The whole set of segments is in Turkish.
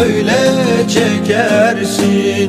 Böyle çekersin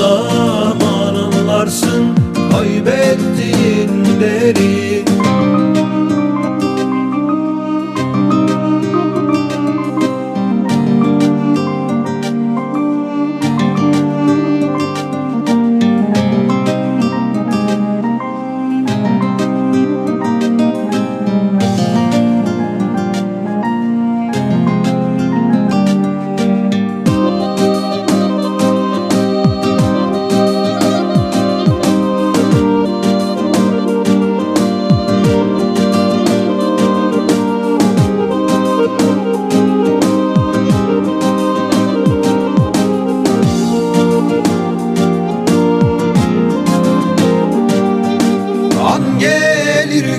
O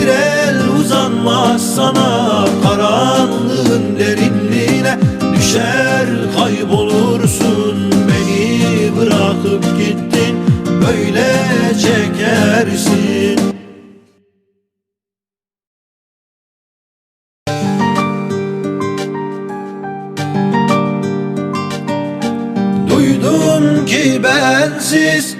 bir el uzanmaz sana. Karanlığın derinliğine düşer kaybolursun. Beni bırakıp gittin böyle çekersin. Duydum ki bensiz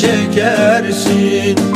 çekersin